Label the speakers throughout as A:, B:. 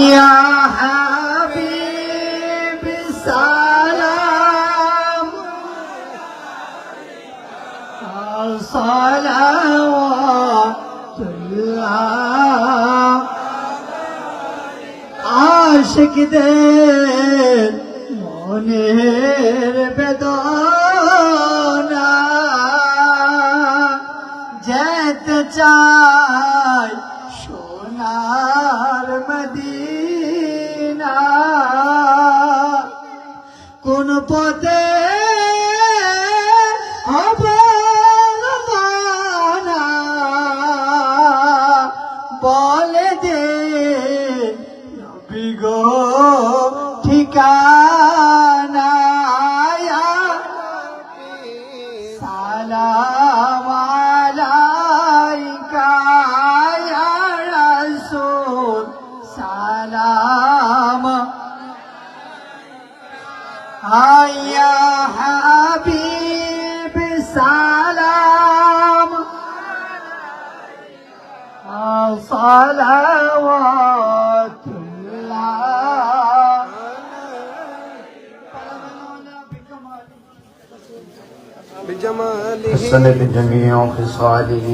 A: يا حبيب السلام صلوات الله আশিকদের মনের বেদনা যেতে চাই সোনার মদিনা। কোন পথে
B: بجماله
A: حسنت جميع خصاله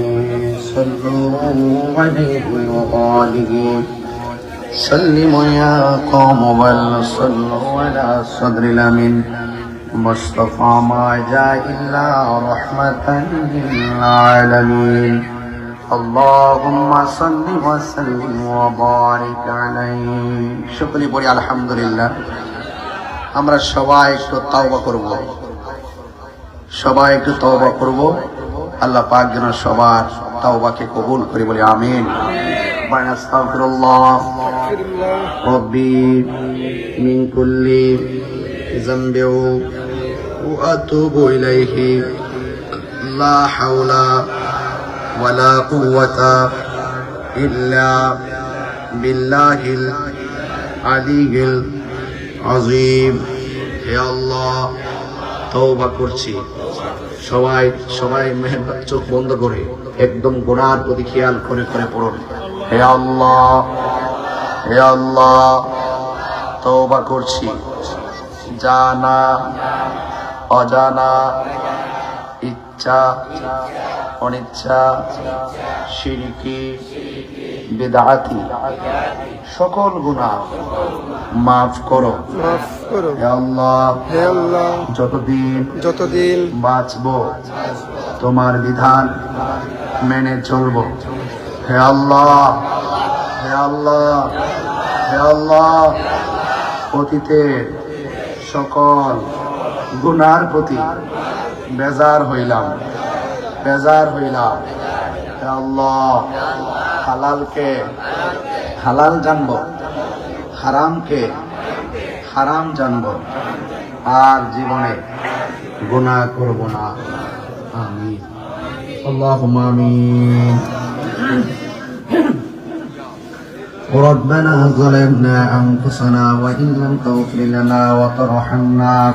A: صلوا عليه وآله سلموا يا قوم بل صلوا على صدر الأمين مصطفى ما جاء إلا رحمة للعالمين اللهم صل وسلم وبارك عليه شكرا بوري الحمد لله আমরা সবাই একটু তাওবা করব সবাই একটু তওবা করব। আল্লাহ পাক যেন সবার তওবাকে কবুল করি বলে, আমিন। আস্তাগফিরুল্লাহ। রব্বি মিন কুল্লি ذنب وأتوب إليه لا حول ولا قوة إلا بالله العلي العظيم يا الله তওবা করছি। সবাই সবাই মেহরবান চোখ বন্ধ করে, একদম গোনার প্রতি খেয়াল করে করে পড়ুন। হে আল্লাহ হে আল্লাহ, তওবা করছি। জানা, অজানা, ইচ্ছা অনিচ্ছা শিরকি বেদাতি সকল গুনাহ মাফ করো। যতদিন
B: যতদিন
A: বাঁচব তোমার বিধান মেনে চলব। হে আল্লাহ হে আল্লাহ হে আল্লাহ অতীতের সকল গুনার প্রতি বেজার হইলাম। বেজার হইলাম হে আল্লাহ হালালকে হালাল জানব হারামকে হারাম জানব আর জীবনে গুনাহ করব না আমিন اللهم آمين ربنا ظلمنا أنفسنا وإن لم تغفر لنا وترحمنا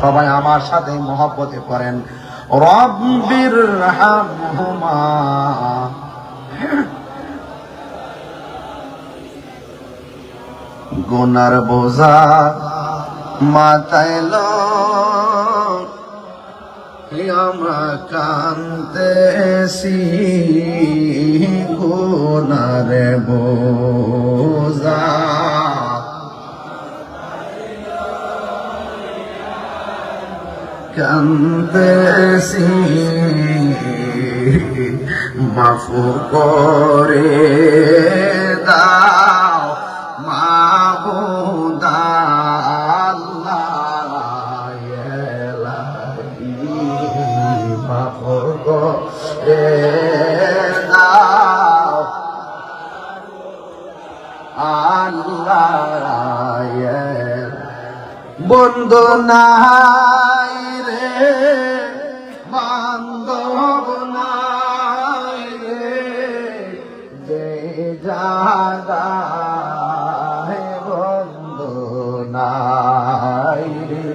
A: সবাই আমার সাথে মহব্বতে করেন রব্বির গুনার বোঝা মাথায় লমা কান্দেছি গুনার বোঝা। কান্তেছি মাফু করে দাও মাফ করে দাও। আল্লাহ বন্ধু নাই জাগায় বন্ধু নাই রে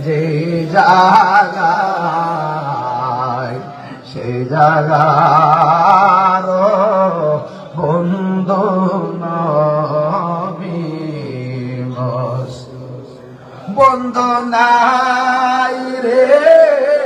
A: যে জাগায় সে জাগার বন্ধু মস- নাই রে জাগা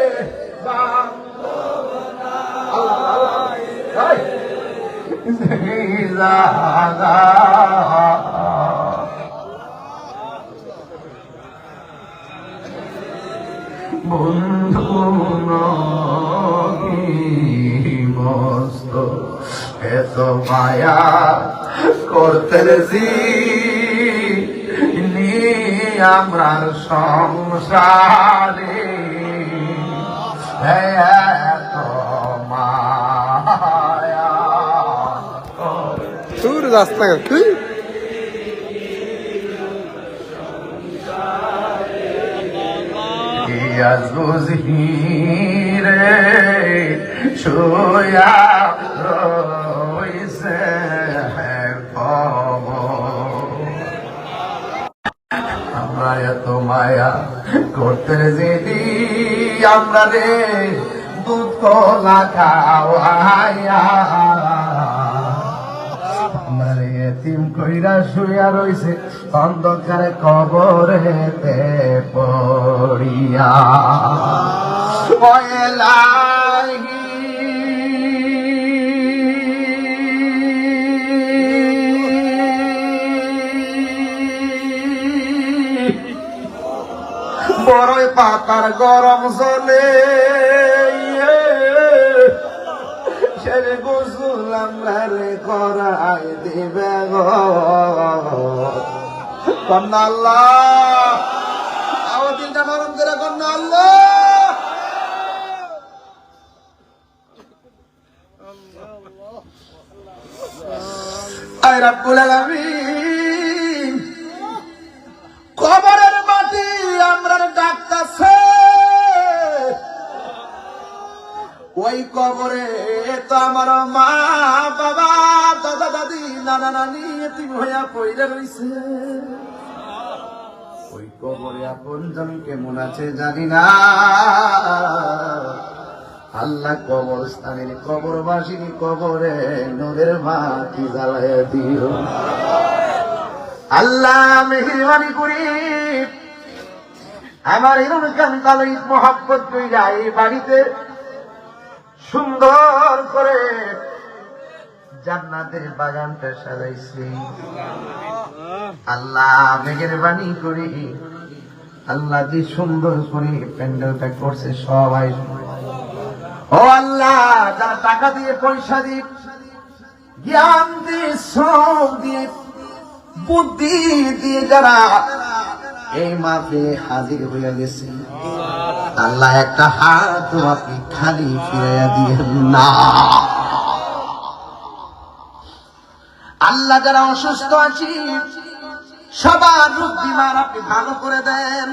A: বন্ধু মস্ত? এত মায়া করতে আমরা সংসারে।
B: তোর রাস্তা তুই
A: রে সোয়া রইছে আমরা এত মায়া করতে যদি আমরা রে দুধ কলা খাওয়াইয়া এতিম কইরা শুয়া রইছে অন্ধকারে পড়িয়া। পাতার গরম জলে সে গোসল আমরা রে করাই দিবে গো। কন্যা আল্লাহ। আবার দিনটা নরম করে কন্যা আল্লাহ। আয় রাব্বুল ওই কবরে, তো আমার মা, বাবা, দাদা, দাদি, নানা, নানি এতিম হইয়া পইরে রইছে। ওই কবরে আপন জন কেমন আছে জানি না। আল্লাহ কবর স্থানের কবরবাসীর কবরে নদের মাটি জ্বালায় দিও। আল্লাহ মেহরবানি করি। আমার এরকম কান্তাল মহাব্বত কইরা এই বাড়িতে সুন্দর করে জান্নাতের বাগানটা সাজাইছি। আল্লাহ মেহরবানি করি, আল্লাহ যে সুন্দর করে প্যান্ডেলটা করছে সবাই। ও আল্লাহ, যারা টাকা দিয়ে, পয়সা দিয়ে, জ্ঞান দিয়ে, শ্রম দিয়ে, বুদ্ধি দিয়ে যারা এই মাপে হাজির হইয়া গেছে আল্লাহ একটা হাত আপনি খালি ফিরাইয়া দিয়ে না। আল্লাহ যারা অসুস্থ আছি, সবার রূপ বিমার আপনি ভালো করে দেন।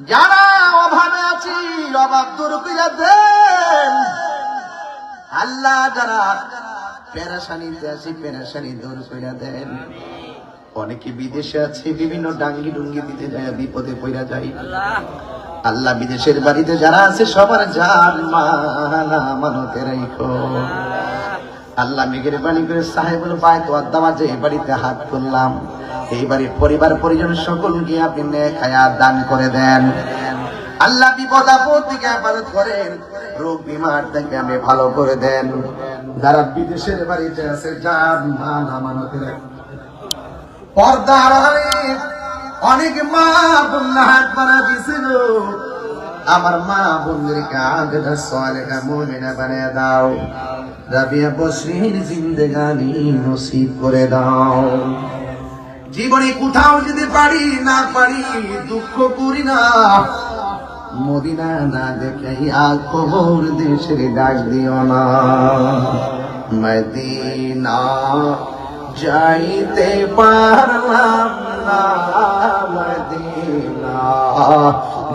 A: যারা অভাবে আছি, অভাব দূর করে দেন। আল্লাহ যারা পেরাশানিতে আছি, পেরাশানি দূর করে দেন। অনেকে বিদেশে আছে, বিভিন্ন ডাঙ্গি ডুঙ্গি দিতে যায়, বিপদে পড়া যায়। আল্লাহ বিদেশের বাড়িতে যারা আছে, সবার মালা মানতে রাইখো। আল্লাহ মেঘের বাণী করে সাহেবুল পায় তো আদামা যে বাড়িতে হাত তুললাম। এই বাড়ির পরিবার পরিজন সকলকে আপনি নেখায়া দান করে দেন। আল্লাহ বিপদ আপদ থেকে হেফাজত করেন, রোগ বিমার থেকে আমি ভালো করে দেন। যারা বিদেশের বাড়িতে আছে যান মান আমানতে রাখেন পর্দা অনেক মা বোন হাত বানা দিছিল। আমার মা বোনদেরকে আগটা সলেখা মমিনা বানিয়ে দাও। রাবিয়া বসরির জিন্দেগানি নসিব করে দাও। জীবনে কোথাও যদি পারি, না পারি, দুঃখ করি না। মদিনা না দেখে আর কবর দেশের ডাক দিও না। মদিনা যাইতে পারলাম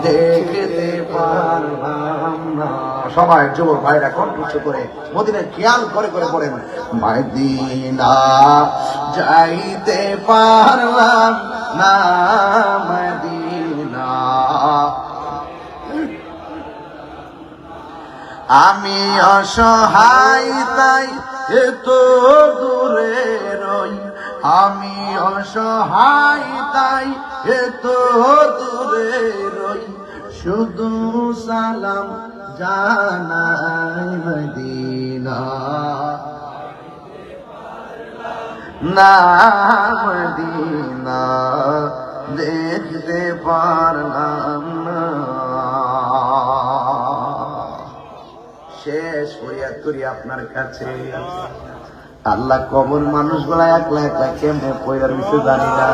A: দেখতে সবাই যুবক ভাইরা কণ্ঠ করে মদিনায় খেয়াল করে করে পড়েন। মদিনা যাইতে পারলাম না আমি অসহায় তাই এত দূরে রই আমি অসহায়, তাই এত দূরে রই। শুধু সালাম জানাই মদিনা। না দেখতে পারলাম শেষ ফরিয়াদ করি আপনার কাছে। আল্লাহ কবর মানুষগুলা একলা একলা কেমনে পয়রা রয়েছে জানি না।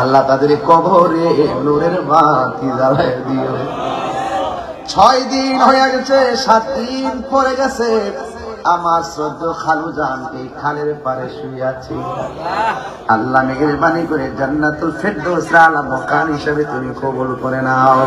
A: আল্লাহ তাদের কবরে নূরের বাতি জ্বালায় দিও। ছয় দিন হয়ে গেছে, সাত দিন পরে গেছে। আমার শ্রদ্ধ খালু জান এই খালের পারে শুয়ে আছি। আল্লাহ মেঘের বাণী করে জান্নাতুল ফেরদৌস আলা মকান হিসেবে তুমি কবুল করে নাও।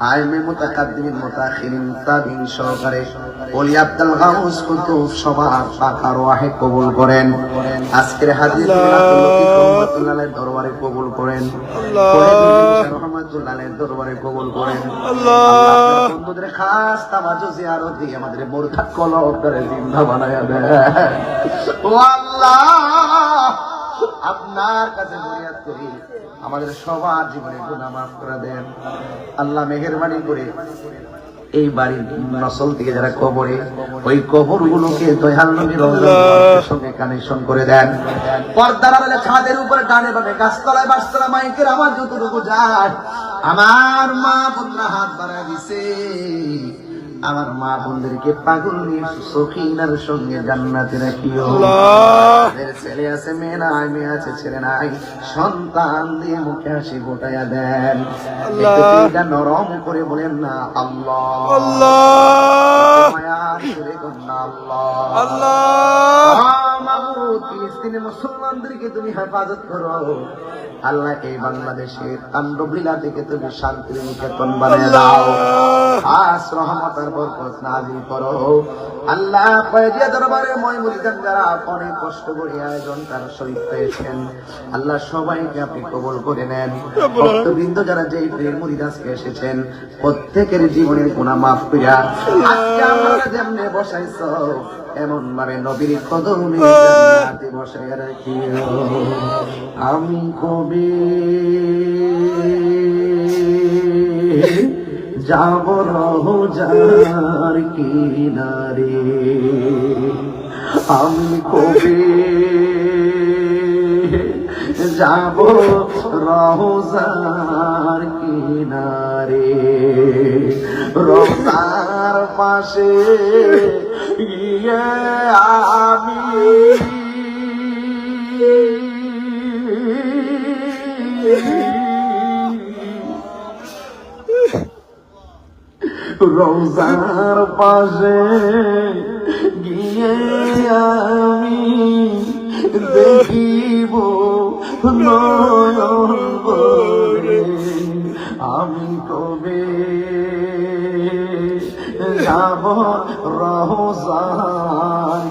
A: আইমে মুতাকাদ্দিমিন মুতাখিরিন তাবিন সহকারে ওলি আব্দুল গাউস কুতুব সবার পাকার ওয়াহে কবুল করেন। আজকের হাদিস রহমাতুল্লাহের দরবারে কবুল করেন। রহমাতুল্লাহের দরবারে কবুল করেন।
B: আল্লাহ।
A: আল্লাহ বন্ধুদের খাস তামাজু জিয়ারত দিয়ে আমাদের মোরখা কলব করে জিন্দা বানায়া দেয় ও আল্লাহ আপনার কাছে ফরিয়াদ করি। আমাদের সবার জীবনে গুনাহ মাফ করে দেন। আল্লাহ মেহেরবানি করে এই বাড়ির নসল থেকে যারা কবরে, ওই কবর গুলোকে কানেকশন করে দেন। পর্দার উপরে ডানে গাছতলায় বাসতলা মাইকের আমার যতটুকু যায়, আমার মা বোনরা হাত বাড়ায় দিছে। আমার মা বোনদেরকে পাগল নিয়ে সখিনার সঙ্গে জান্নাতে রাখিও। ছেলে আছে মেয়ে নাই মেয়ে আছে ছেলে নাই। সন্তান দিয়ে মুখে হাসি গোটাইয়া দেন। দিলটা নরম করে বলেন না আল্লাহ।
B: আল্লাহ।
A: আল্লাহ। মুসলমানদেরকে তুমি হেফাজত করো। আল্লাহ এই বাংলাদেশের কাণ্ডলীলা থেকে তুমি শান্তির নিকেতন বানিয়ে দাও। খাস রহমতের বরকত নাজিল করো। আল্লাহ কয়েদিয়া দরবারে মই মুরিদান যারা অনেক কষ্ট করে আয়োজন তার শহীদ হয়েছেন আল্লাহ সবাইকে আপনি কবল করে নেন। ভক্তবৃন্দ যারা যেই প্রেম মুরিদাসকে এসেছেন প্রত্যেকের জীবনের গুণা মাফ করিয়া আজকে আমরা যেমনে বসাইছ এমন ভাবে নবীর কদমে বসাইয়া রাখিও। আমি কবি। যাব রোজার কিনারে। আমি কবি। যাব রোজার কিনারে। রোজার পাশে গিয়ে আমি রোজার পাশে গিয়ে আমি দেখিব নয়ন আমি কবে যাব রোজার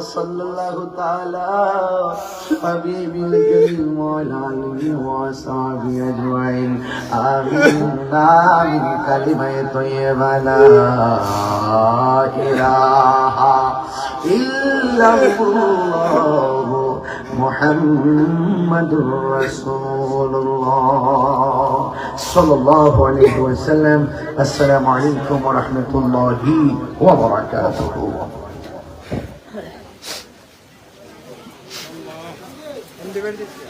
A: وصلى الله تعالى حبيب الكريم وعلى آله وصحبه أجمعين. آمين. آمين. كلمة طيبة. لا إله إلا الله محمد رسول الله صلى الله عليه وسلم. السلام عليكم ورحمة الله وبركاته.
B: verdes.